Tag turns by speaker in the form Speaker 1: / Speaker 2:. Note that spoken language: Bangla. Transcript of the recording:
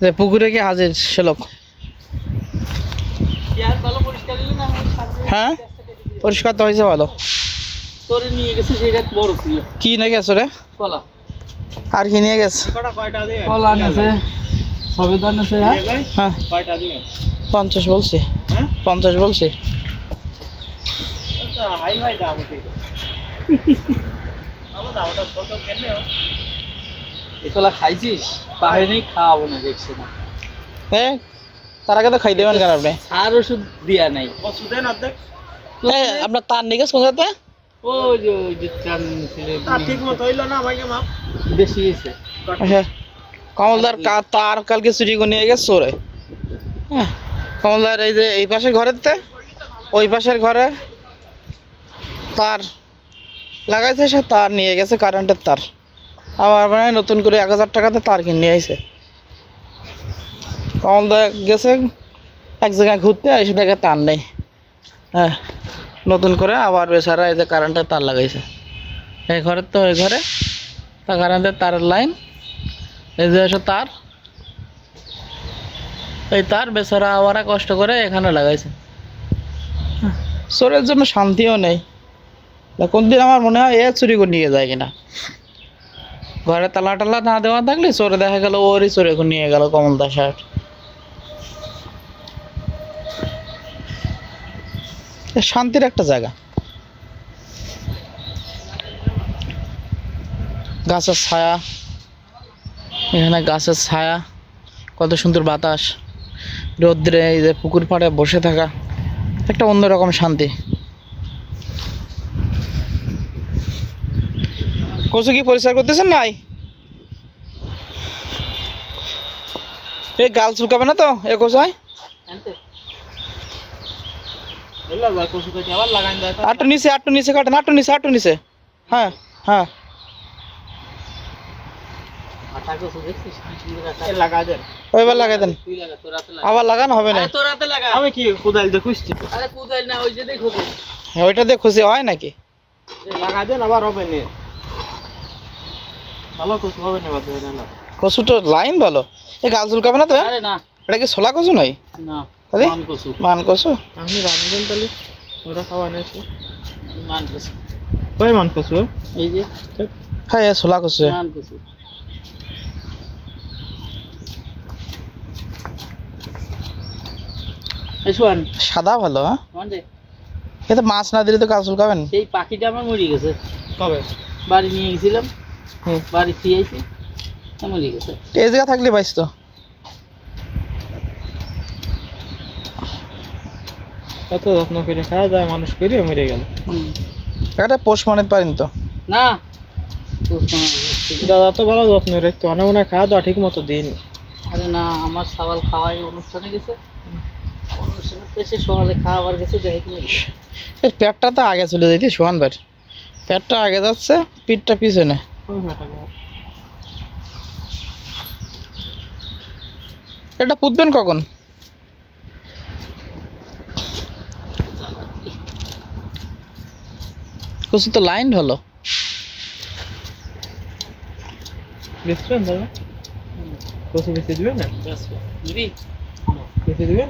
Speaker 1: যে পুকুরে কি হাজির সে লোক?
Speaker 2: পেঁয়াজ ভালো পরিষ্কার হলো না আমার সামনে
Speaker 1: হ্যাঁ? পরিষ্কার তো হয়েছে ভালো।
Speaker 2: তোরে নিয়ে গেছে সেটা বড় ছিল
Speaker 1: কি নিয়ে গেছো রে?
Speaker 2: কলা।
Speaker 1: আর কি নিয়ে গেছে?
Speaker 2: কলা নেছে সবেদা নেছে হ্যাঁ?
Speaker 1: হ্যাঁ। পঞ্চাশ বলছি। পঞ্চাশ বলছি।
Speaker 2: এই কলা খাইছিস? নেই খাওয়াবো না দেখছে না।
Speaker 1: হ্যাঁ তার আগে তো খাই দেবেন কেন আপনি?
Speaker 2: আর ওষুধ দিয়া নাই।
Speaker 1: আপনার তার
Speaker 2: যে ওই যে টান ছিল বেশি হয়েছে।
Speaker 1: আচ্ছা কমলদার তার কালকে চুরি করে নিয়ে গেছে চোরে হ্যাঁ কমলদার এই যে এই পাশের ঘরেতে ওই পাশের ঘরে তার লাগাইছে সে তার নিয়ে গেছে কারেন্টের তার। আবার মানে নতুন করে এক হাজার টাকাতে তার কিনে আইছে। কমলদা গেছে, এক জায়গায় ঘুরতে এসে দেখে তার নেই। হ্যাঁ নতুন করে আবার বেচারা এই যে কারেন্টের তার লাগাইছে। এই ঘরের তো ওই ঘরে, তা কারেন্টের তারের লাইন এই যে এসে তার। এই তার বেচারা আবার কষ্ট করে এখানে লাগাইছে। চোরের জন্য শান্তিও নেই। কোনদিন আমার মনে হয় এ চুরি করে নিয়ে যায় কিনা? ঘরে তালা টালা না দেওয়া থাকলে চোরে দেখা গেল, ওরই চোরে নিয়ে গেল কমলদা সাহেব এ শান্তির একটা জায়গা। গাছের ছায়া, এখানে গাছের ছায়া, কত সুন্দর বাতাস। রৌদ্রে এই যে পুকুর পাড়ে বসে থাকা, একটা অন্যরকম শান্তি। কচু কি পরিষ্কার করতেছেন নাই? এই গাল চুলকাবে না তো এ কোথায়
Speaker 2: আনতে এলা যা কসু কাটি আবার লাগাই দেয়
Speaker 1: আটটু নিচে আটটু নিচে কাটেন আটটু নিচে আটটু নিচে। হ্যাঁ হ্যাঁ।
Speaker 2: আটা কসু দেখছিস কি সুন্দর আটা লাগা দেন
Speaker 1: ওইবার লাগাই দেন।
Speaker 2: তুই লাগা তোর হাতে লাগা
Speaker 1: আবার লাগানো হবে না।
Speaker 3: আমি কি কোদাল দিয়ে খুঁজছি?
Speaker 2: আরে কুদাল না ওই যে দেখো তো।
Speaker 1: হ্যাঁ, ওইটা দিয়ে খুশি হয় নাকি?
Speaker 3: লাগা দেন আবার হবে না। ভালো কিছু হবে না বাদ না।
Speaker 1: কচু তো লাইন ভালো। এই গাল চুলকাবে না তো?
Speaker 2: আরে না।
Speaker 1: এটা কি ছোলা কচু নয়?
Speaker 2: না
Speaker 1: তাহলে?
Speaker 2: মান কসু
Speaker 1: মান কচু?
Speaker 3: তাহলে? ওরা খাওয়া
Speaker 2: মান কসু
Speaker 3: কয় মান কচু।
Speaker 2: এই যে।
Speaker 1: হ্যাঁ এ ছোলা কচু।
Speaker 2: মান কসু এই
Speaker 1: সাদা ভালো হ্যাঁ?
Speaker 2: মান
Speaker 1: মাছ না দিলে তো গাল চুলকাবেন
Speaker 2: সেই পাখিটা আমার মরে গেছে।
Speaker 3: কবে?
Speaker 2: বাড়ি নিয়ে গেছিলাম।
Speaker 1: হুম।
Speaker 2: বাড়ি ফিরেছি। মরে গেছে
Speaker 1: এই জায়গা থাকলে পাইস তো।
Speaker 3: কত যত্ন করে খাওয়া যায় মানুষ করে মরে গেল।
Speaker 1: পোষ মানে পারেন তো।
Speaker 2: না।
Speaker 3: দাদা তো ভালো যত্ন রাখতো অনেক হয় খাওয়া দাওয়া ঠিক মতো দিন।
Speaker 2: আরে না আমার সকাল খাওয়াই অনুষ্ঠানে গেছে। অনুষ্ঠানে এসে সকালে খাওয়াবার গেছে
Speaker 1: পেটটা তো আগে চলে যাইতে সোহান ভাই পেটটা আগে যাচ্ছে পিঠটা পিছনে। এটা পুতবেন কখন? কচু তো লাইন হলো।
Speaker 3: বেচবেন দাদা? কচু বেশি দিবেন? না দিবেন?